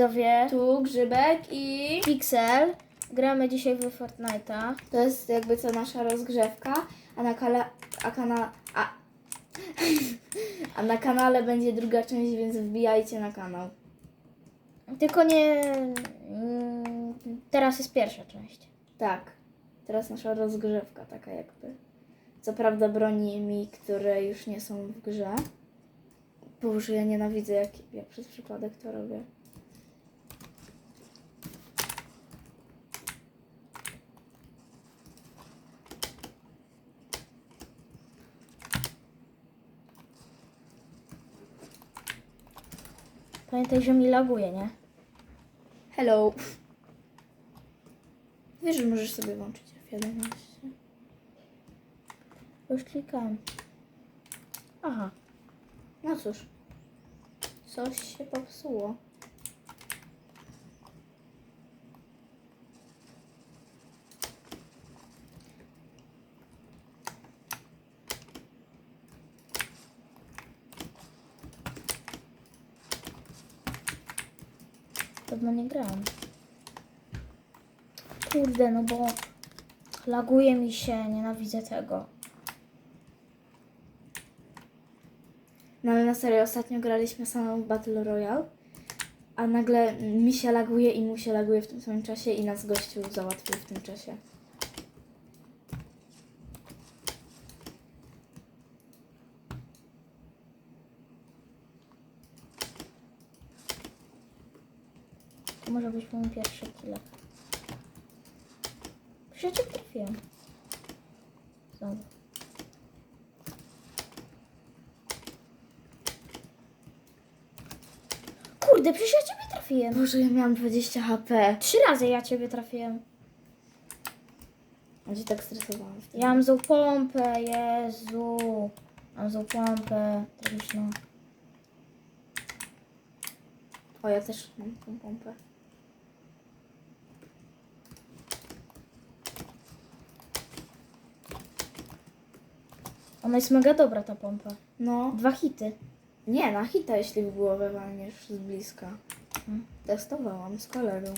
Widzowie, Tu grzybek i Pixel. Gramy dzisiaj w Fortnite'a. to jest jakby co nasza rozgrzewka, a na kale, a kana, a, a na kanale będzie druga część, więc wbijajcie na kanał. Tylko nie... mm, Teraz jest pierwsza część. Tak, teraz nasza rozgrzewka taka jakby. Co prawda broni mi, które już nie są w grze. Boże, ja nienawidzę jak, jak przez przypadek to robię. Pamiętaj, że mi laguje, nie? Hello. Wiesz, że możesz sobie włączyć F11. Już klikałem. Aha. No cóż. Coś się popsuło. Dawno nie grałem. Kurde, no bo laguje mi się, nienawidzę tego. No ale na serio, ostatnio graliśmy samą Battle Royale, a nagle mi się laguje i mu się laguje w tym samym czasie i nas gościu załatwił w tym czasie. Może być mój pierwszy killek. Przecież trafiłem. Znowu. Kurde, przecież ja ciebie trafiłem. Boże, ja miałam 20 HP. Trzy razy ja ciebie trafiłem. Ja się tak stresowałam. Ja mam złą pompę, Jezu. Mam złą pompę, tragiczną. O, ja też mam tą pompę. Ona jest mega dobra, ta pompa. No, Dwa hity. nie, na hita, jeśli w głowę walniesz z bliska. Hmm. Testowałam z kolegą.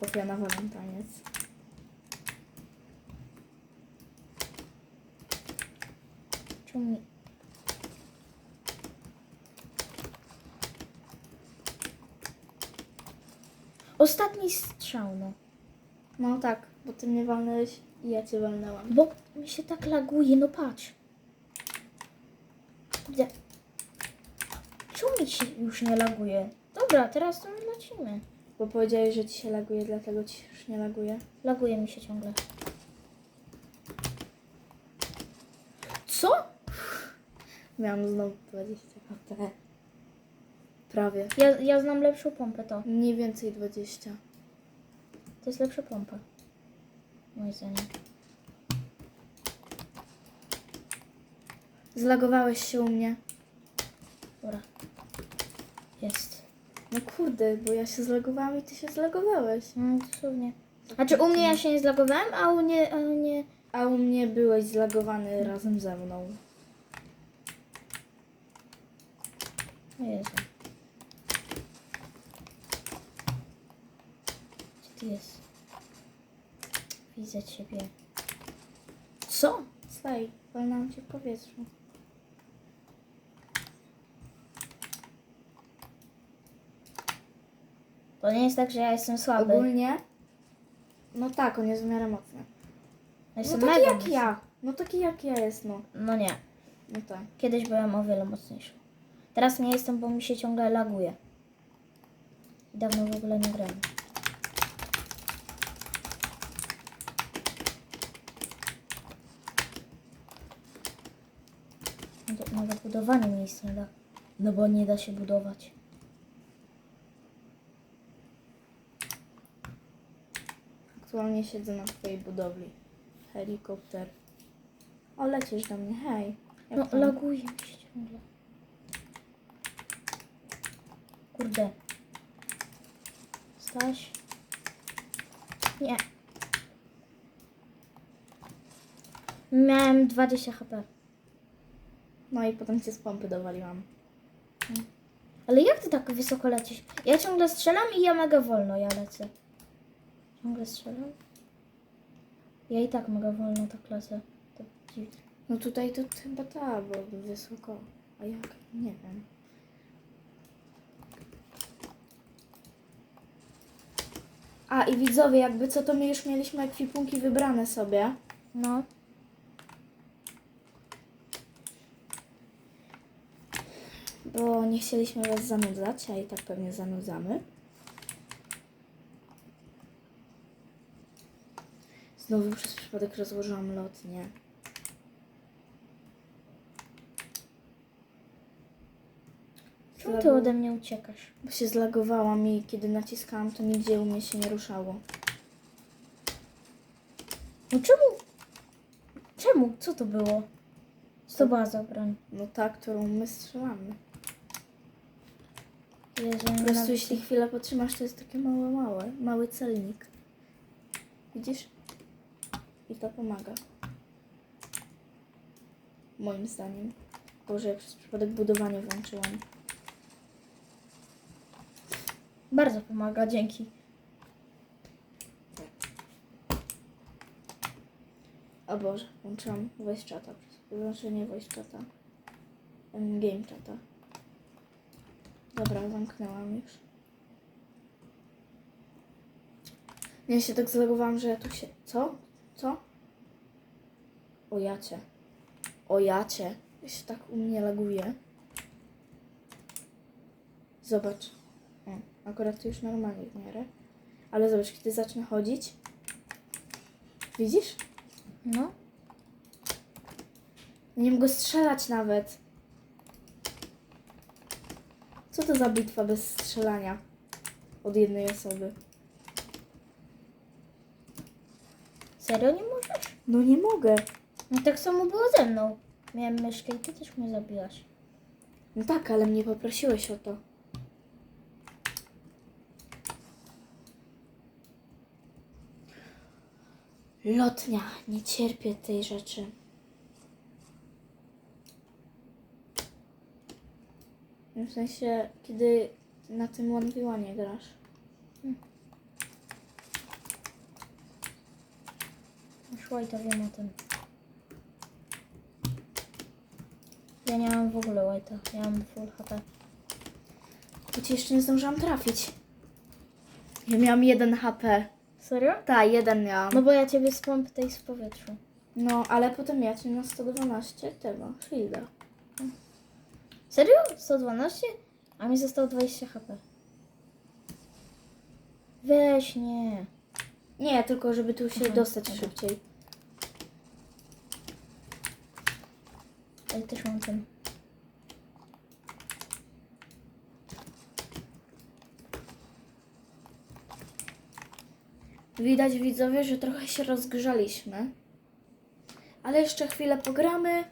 Popiana walentaniec. Czemu mi... Ostatni strzał, no. No tak, bo ty mnie walnęłeś i ja cię walnęłam. Bo mi się tak laguje, no patrz. Widzę. Czemu mi się już nie laguje? Dobra, teraz to my lecimy. Bo powiedziałeś, że ci się laguje, dlatego ci już nie laguje. Laguje mi się ciągle. Co? Miałam znowu 20 HP. Prawie. Ja, ja znam lepszą pompę, to. Mniej więcej 20. To jest lepsza pompa. Zdaniem. Zlagowałeś się u mnie. Dobra. Jest. No kurde, bo ja się zlagowałam i ty się zlagowałeś. No, dosłownie. Znaczy u mnie ja się nie zlagowałem, a u nie, a u nie... A u mnie byłeś zlagowany razem ze mną. O Jezu. Gdzie ty jest? Widzę ciebie. Co? Slaj, walnęłam cię w powietrzu. To nie jest tak, że ja jestem słaby. Ogólnie, no tak, on jest w miarę mocny. Ja No jestem taki mega jak mocny. ja. No taki jak ja jest, no. No nie. No tak. Kiedyś byłem o wiele mocniejszy. Teraz nie jestem, bo mi się ciągle laguje. Dawno w ogóle nie grałem. Nawet- Nawet budowanie miejsc nie da. No bo nie da się budować. Aktualnie siedzę na twojej budowli. Helikopter. O, lecisz do mnie, hej. Jak No tam? laguje mi się ciągle. Kurde. Staś? Nie. Miałem 20 HP. No i potem cię z pompy dowaliłam. Ale jak ty tak wysoko lecisz? Ja ciągle strzelam i ja mega wolno ja lecę. Ciągle strzelam? Ja i tak mega wolno tak lecę. Dziwne. No tutaj to chyba ta, bo wysoko. A jak? Nie wiem. A i widzowie, jakby co to my już mieliśmy ekwipunki wybrane sobie. No. Bo nie chcieliśmy was zanudzać, a i tak pewnie zanudzamy. Znowu przez przypadek rozłożyłam lotnię. Czemu ty ode mnie uciekasz? Bo się zlagowałam i kiedy naciskałam, to nigdzie u mnie się nie ruszało. No czemu? Czemu? Co to było? Co to była za broń? No ta, którą my strzelamy. Jezu, Po prostu nienawidzę. jeśli chwilę potrzymasz, to jest takie małe, małe, mały celnik. Widzisz? I to pomaga. Moim zdaniem. Boże, ja przez przypadek budowanie włączyłam. Bardzo pomaga, dzięki. O Boże, włączyłam voice chata. Znaczy nie voice chata. Game chata. Dobra, zamknęłam już. Ja się tak zalogowałam, że ja tu się... Co? Co? O jacie. O jacie. Ja się tak u mnie laguje. Zobacz. O, akurat to już normalnie w miarę. Ale zobacz, kiedy zacznę chodzić. Widzisz? No. Nie mogę strzelać nawet. Co to za bitwa bez strzelania od jednej osoby? Serio nie możesz? No nie mogę. No tak samo było ze mną. Miałem myszkę i ty też mnie zabiłaś. No tak, ale mnie poprosiłeś o to. Lotnia, nie cierpię tej rzeczy. W sensie, kiedy na tym one grasz. I to wiem o tym. Ja nie mam w ogóle white'a. Ja mam full HP. Ci jeszcze nie zdążyłam trafić. Ja miałam jeden HP. Serio? Tak, jeden miałam. No bo ja ciebie z pompy tej z powietrzu. No, ale potem ja cię na 112 tego, shielda. Serio? 112? A mi zostało 20 HP. Weź nie. Nie, tylko żeby tu się Aha, dostać dobra. szybciej. Ale też mam ten. Widać widzowie, że trochę się rozgrzaliśmy. Ale jeszcze chwilę pogramy.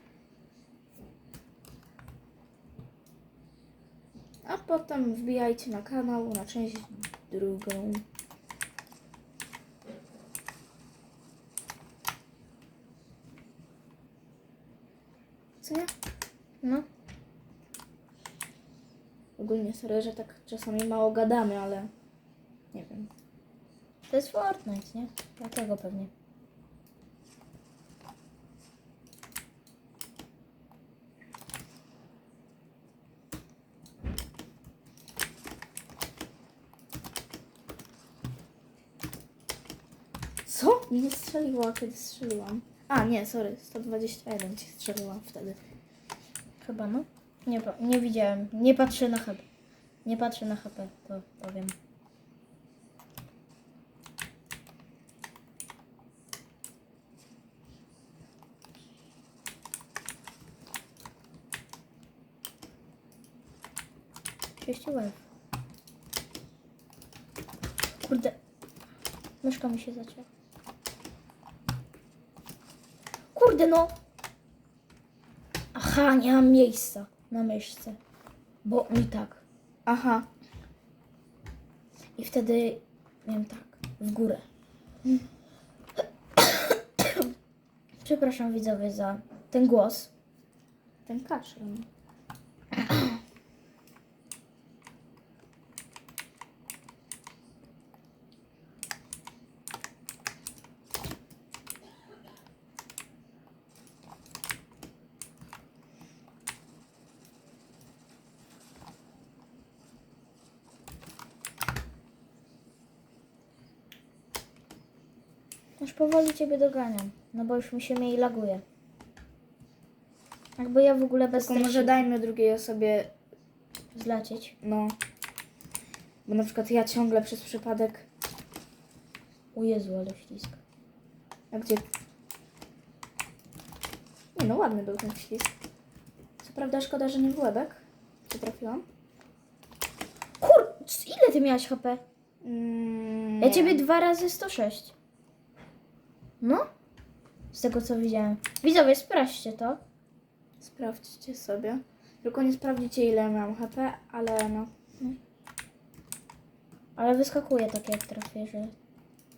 A potem wbijajcie na kanał na część drugą. Co nie? No. Ogólnie sorry, że tak czasami mało gadamy, ale nie wiem. To jest Fortnite, nie? Dlatego pewnie. Co? Mi nie strzeliło, kiedy strzeliłam. A, nie, sorry, 121 ci strzeliłam wtedy. Chyba no. Nie, nie widziałem. Nie patrzę na HP. Nie patrzę na HP, to powiem. Sześciu łeb. Kurde. Myszka mi się zacięła. Kurde no! Aha, nie mam miejsca na myszce. Bo mi tak. Aha, I wtedy miałem tak, w górę. Przepraszam widzowie za ten głos. ten kaszel. Powoli ciebie doganiam. No bo już mi się mniej laguje. Jakby ja w ogóle bez Tylko może dajmy drugiej osobie, zlecieć. no. Bo na przykład ja ciągle przez przypadek, O Jezu, ale ślisk. a gdzie... Nie no, ładny był ten ślizg. Co prawda szkoda, że nie w łebek. Czy trafiłam? Kur... c- Ile ty miałaś HP? Mm, Ja ciebie dwa razy 106. No? Z tego co widziałem. Widzowie, sprawdźcie to. Sprawdźcie sobie. Tylko nie sprawdzicie ile mam HP, ale no. Ale wyskakuje takie jak trafię, że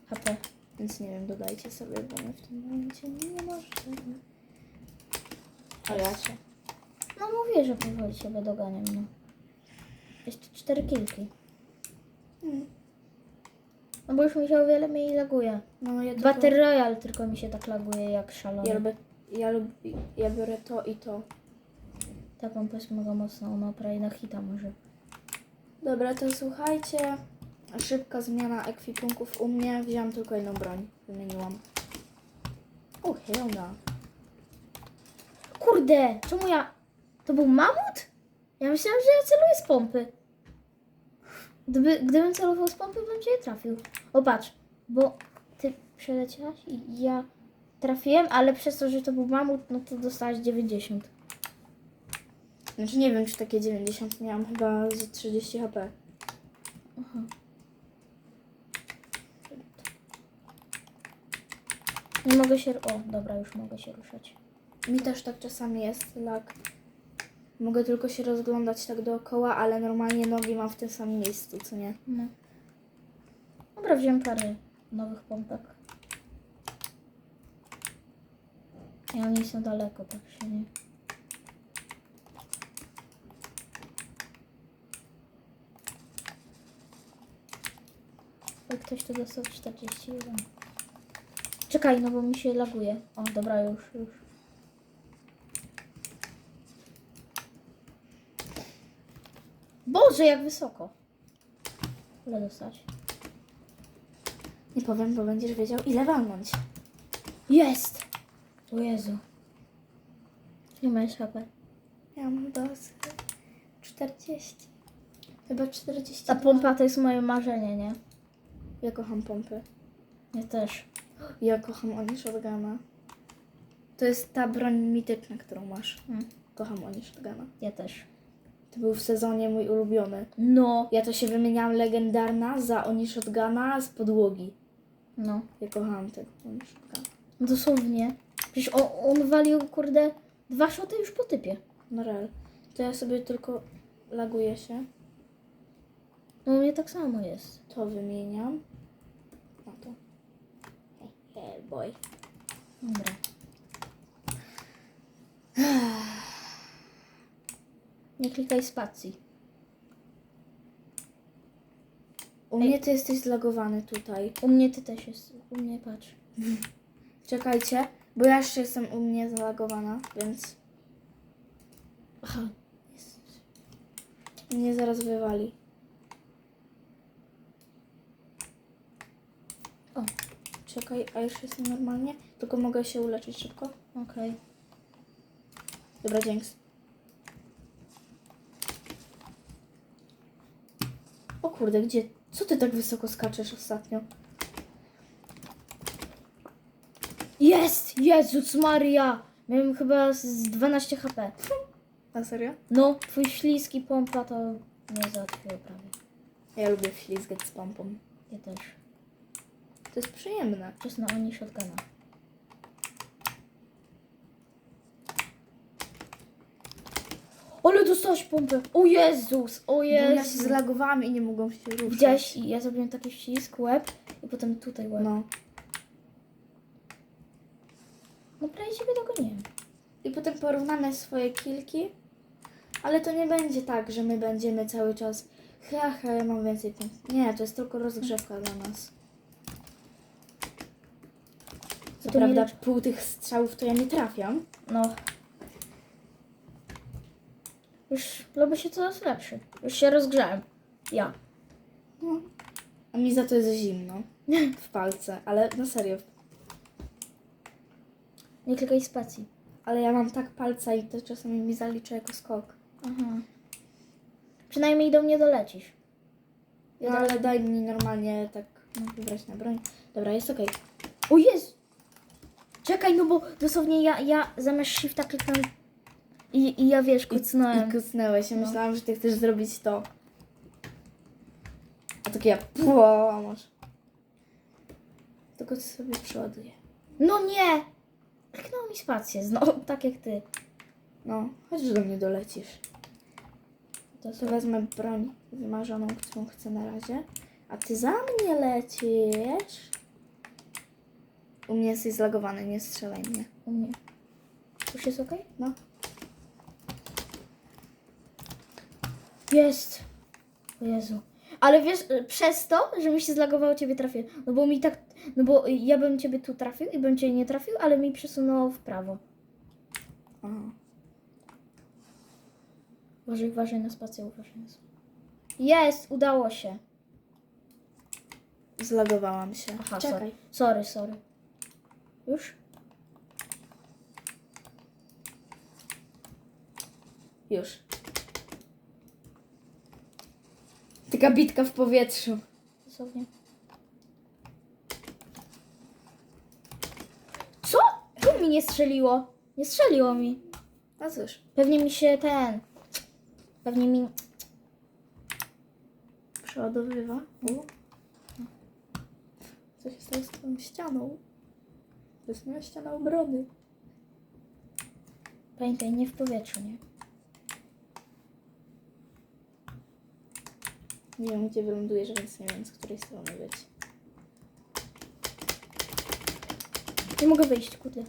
HP. Więc nie wiem, dodajcie sobie, bo my w tym momencie nie możemy. O ja cię. No mówię, że powoli ciebie doganiam, no. Jeszcze cztery kilki. Mm. No bo już mi się o wiele mniej laguje. No ja tylko, Battle Royale tylko mi się tak laguje jak szalony. ja, lubię, ja, lub, ja biorę to i to. Ta pompa jest mega mocna, ona prawie na hita może. Dobra, to słuchajcie. Szybka zmiana ekwipunków u mnie. Wziąłam tylko jedną broń. Wymieniłam. O, hell no. Kurde, czemu ja... To był mamut? Ja myślałam, że ja celuję z pompy. Gdyby, gdybym celował z pompy, bym cię trafił. O patrz, bo ty przeleciałaś i ja trafiłem, ale przez to, że to był mamut, no to dostałaś 90. Znaczy nie wiem, czy takie 90 miałam chyba z 30 HP. Aha. Nie mogę się... O, dobra, już mogę się ruszać. Mi też tak czasami jest lag. Mogę tylko się rozglądać tak dookoła, ale normalnie nogi mam w tym samym miejscu, co nie? No. Dobra, wziąłem parę nowych pompek. I oni są daleko, tak się nie... Oj, ktoś tu dostał 41. Czekaj, no bo mi się laguje. O, dobra, już, już. Boże, jak wysoko. Ile dostać? Nie powiem, bo będziesz wiedział, ile walnąć. Jest! O Jezu. Nie masz HP. Ja mam do 40. Chyba 40. Ta pompa to jest moje marzenie, nie? Ja kocham pompy. Ja też. Ja kocham Oni Shotguna. To jest ta broń mityczna, którą masz. Mm. Kocham Oni Shotguna. Ja też. To był w sezonie mój ulubiony. No. Ja to się wymieniałam legendarna za Oni Shotguna z podłogi. No. Ja kochałam tego Shotguna. Dosłownie. Przecież on, on walił, kurde, dwa szoty już po typie. No real. To ja sobie tylko laguję się. No u mnie tak samo jest. To wymieniam. Na to. Hey, hey boy. Dobra. Nie klikaj spacji. U mnie ty jesteś zlagowany tutaj. U mnie ty też jest. U mnie patrz. Czekajcie, bo ja jeszcze jestem u mnie zalagowana, więc Aha. mnie zaraz wywali. O. Czekaj, a już jestem normalnie? Tylko mogę się uleczyć szybko? Okej. Dobra, dzięki. O kurde, gdzie? Co ty tak wysoko skaczesz ostatnio? Jest! Jezus Maria! Miałem chyba z 12 HP. Na serio? No, twój śliski pompa to nie załatwiło prawie. Ja lubię ślizgać z pompą. Ja też. To jest przyjemne. Czas na oni shotguna. Ale dostałaś pompę! O Jezus! O Bo Ja się zlagowałam i nie mogłam się ruszyć. Widziałeś, i ja zrobiłem taki ścisk, łeb i potem tutaj łeb. No, No. prawie ciebie dogoniłem. i potem porównamy swoje kilki. Ale to nie będzie tak, że my będziemy cały czas ha, ha, ja mam więcej punktów. Nie, to jest tylko rozgrzewka dla nas. Co To nie prawda pół tych strzałów to ja nie trafiam. No. Już robię się coraz lepszy. Już się rozgrzałem. Ja. No. A mi za to jest zimno w palce, ale na serio. Nie klikaj spacji. Ale ja mam tak palca i to czasami mi zalicza jako skok. Aha. Przynajmniej do mnie dolecisz. No ale daj mi normalnie tak no, wybrać na broń. Dobra, jest okej. O Jezu! Czekaj, no bo dosłownie ja, ja zamiast shifta kliknąłem i, i ja wiesz, kucnąłem. I kucnęłeś. Ja No. myślałam, że ty chcesz zrobić to. A takie ja połamasz. Tylko sobie przeładuję. No nie! Kliknęło mi spację, znowu tak jak ty. No, chodź do mnie dolecisz. To To wezmę broń wymarzoną, którą chcę na razie. A ty za mnie lecisz. U mnie jesteś zlagowany, nie strzelaj mnie. u mnie. Już jest okej? No. Jest! O Jezu. Ale wiesz, y, przez to, że mi się zlagowało, ciebie trafię. No bo mi tak, no bo ja bym ciebie tu trafił i bym cię nie trafił, ale mi przesunęło w prawo. Aha. Uważaj, uważaj na spację, uważaj na spację. Jest! Udało się. Zlagowałam się. Aha, Czekaj. sorry. Sorry, sorry. Już? Już. Taka bitka w powietrzu. Dosłownie. Co? Tu mi nie strzeliło. Nie strzeliło mi. A cóż, Pewnie mi się ten... Pewnie mi... przeładowywa. U. Co się stało z tą ścianą? To jest moja ściana obrony. Pamiętaj, nie w powietrzu, nie? Nie wiem, gdzie wylądujesz, więc nie wiem, z której strony być. Nie mogę wyjść, kurde.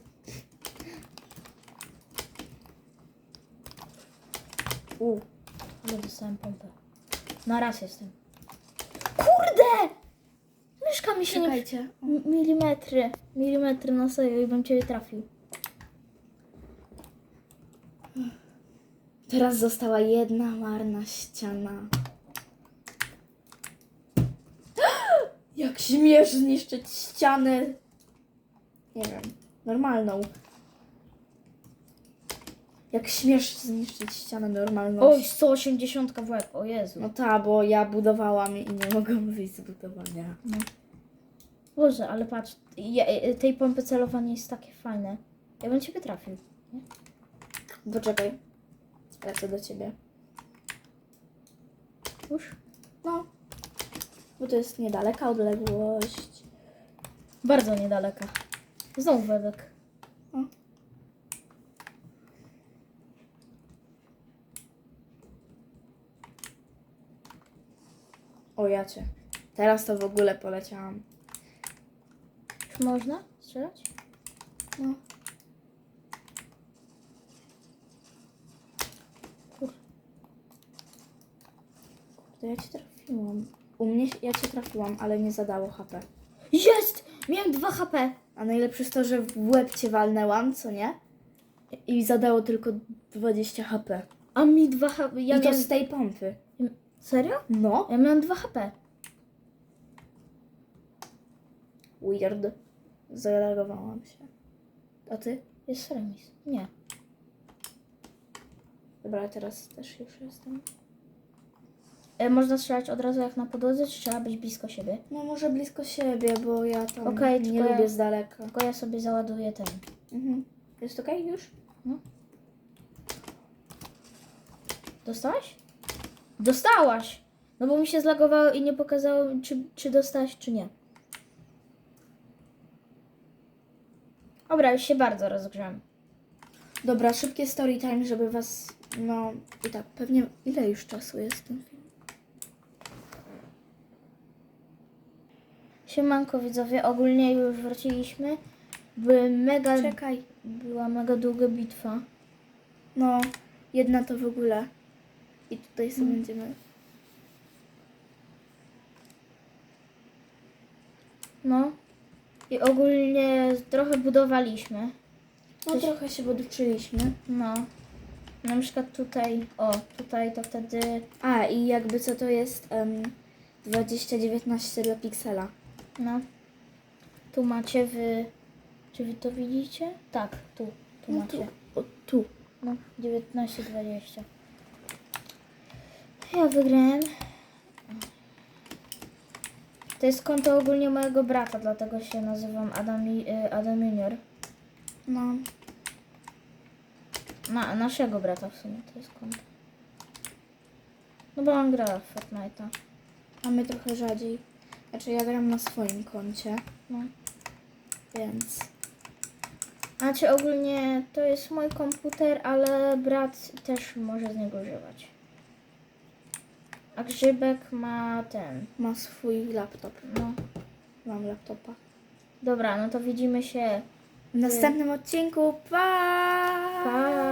U. Ale dostałem pompę. Na raz jestem. Kurde! Myszka mi się nie... Czekajcie. M- Milimetry. Milimetry na serio i bym ciebie trafił. Teraz została jedna marna ściana. Jak śmiesz zniszczyć ścianę? Nie wiem, normalną. Jak śmiesz zniszczyć ścianę normalną? Oj, 180 w łeb, o Jezu. No ta, bo ja budowałam i nie mogłam wyjść z budowania. Boże, ale patrz, ja, e, tej pompy celowanie jest takie fajne. Ja bym ciebie trafił. Poczekaj. Lecę do ciebie. Już? No. Bo to jest niedaleka odległość. Bardzo niedaleka. Znowu wedek. O. O ja cię. Teraz to w ogóle poleciałam. Już można strzelać? No. Kur- Kurde, ja cię trafiłam. U mnie ja cię trafiłam, ale nie zadało HP. Jest! Miałem 2 HP. A najlepsze jest to, że w łeb cię walnęłam, co nie? I zadało tylko 20 HP. A mi 2 HP. Ja I to miałem... z tej pompy. Serio? No. Ja miałem 2 HP. Weird. Zareagowałam się. A ty? Jest remis. Nie. Dobra, teraz też już jestem. E, można strzelać od razu jak na podłodze, czy trzeba być blisko siebie? No może blisko siebie, bo ja tam Okej, nie tylko ja- lubię z daleka. Tylko ja sobie załaduję ten. Mhm. Jest okej już? Dostałaś? Dostałaś! No bo mi się zlagowało i nie pokazało, czy, czy dostałaś, czy nie. Dobra, już się bardzo rozgrzałem. Dobra, szybkie story time, żeby was... No i tak, pewnie... Ile już czasu jest ten film? Siemanko widzowie, ogólnie już wróciliśmy. Były mega, Czekaj. była mega długa bitwa. No, jedna to w ogóle. I tutaj sobie Mm. będziemy. No. I ogólnie trochę budowaliśmy. No Coś- trochę się poduczyliśmy. No. Na przykład tutaj, o, tutaj to wtedy, A, i jakby co to jest um, 2019 dla Pixela. No. Tu macie wy, czy wy to widzicie? Tak, tu, tu No macie. tu. O, tu. No, 19-20. Ja wygrałem. To jest konto ogólnie mojego brata, dlatego się nazywam Adam, y, Adam Junior. No. Na, naszego brata w sumie to jest konto. No bo on gra w Fortnite'a. A my trochę rzadziej. Znaczy ja gram na swoim koncie, No. więc. Znaczy ogólnie to jest mój komputer, ale brat też może z niego używać. A Grzybek ma ten, Ma swój laptop. no. Mam laptopa. Dobra, no to widzimy się. W następnym odcinku. Pa! Pa!